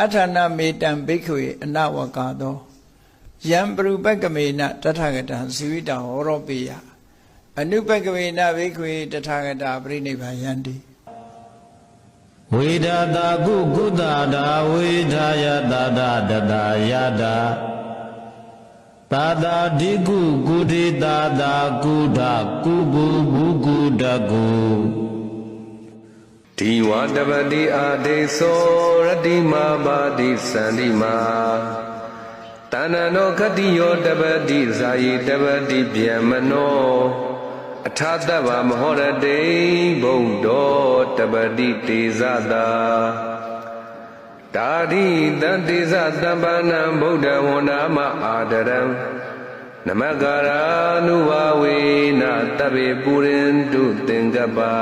အဋ္ဌာဏမေတံဘိက္ခဝေအနဝကာသောယံပရုပက္ကမေနတထဂတံဇီဝိတံဟောရောပေယအနုပက္ကမေနဘိက္ခဝေတထဂတာပြိနိဗ္ဗာယန္တိဝေဒတာကုကုသတာဝေဒာယတာတာတတာယတာသာတာဒီကုကုတိတာတာကုဒကုဘူဘူကုတကု ဒီဝတပတိအာဒေသောရတိမာပါတိသန္တိမာတဏ္ဏနောခတိယောတပတိဇာယိတပတိဗျမနောအထာတဗ္ဗမဟောရတေဘုံတော်တပတိတေဇတာဒါရိတံတေဇတံပါဏံဗုဒ္ဓဝန္နာမအာဒရံနမကာရာနုဝဝေနတဗ္ဗေပုရိန္တုသင်္ကပ္ပါ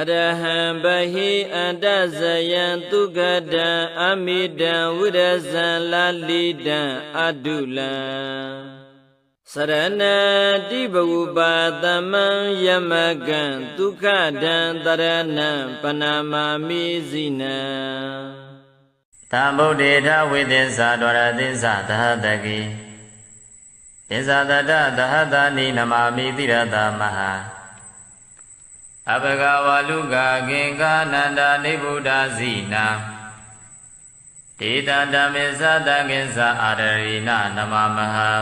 အရဟံဘဟိအန္တဇယံသူကတံအမိတံဝိရဇံလာလိတံအတုလံစရဏတိဘဝပါသမံယမကံဒုက္ခတံတရဏံပနာမာမိဇိနံသံဗုဒ္ဓေထဝိသစ္စာဒဝရသစ္စာသဟတကိသစ္စာတတသဟတာနိနမာမိတိရတမဟာ အဘဂဝလူကကင်္ကာနန္ဒာနိဗ္ဗုဒ္ဓဇိနာဒေတာဓမ္မေသတကိစ္ဆာအာရရိနနမမဟံ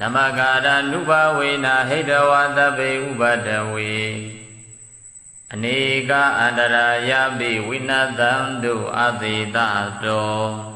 နမကာရနုဘဝေနဟိတဝသဗ္ဗေဥပဒဝေအနေကအန္တရာယပိဝိနတံတုအသေတတော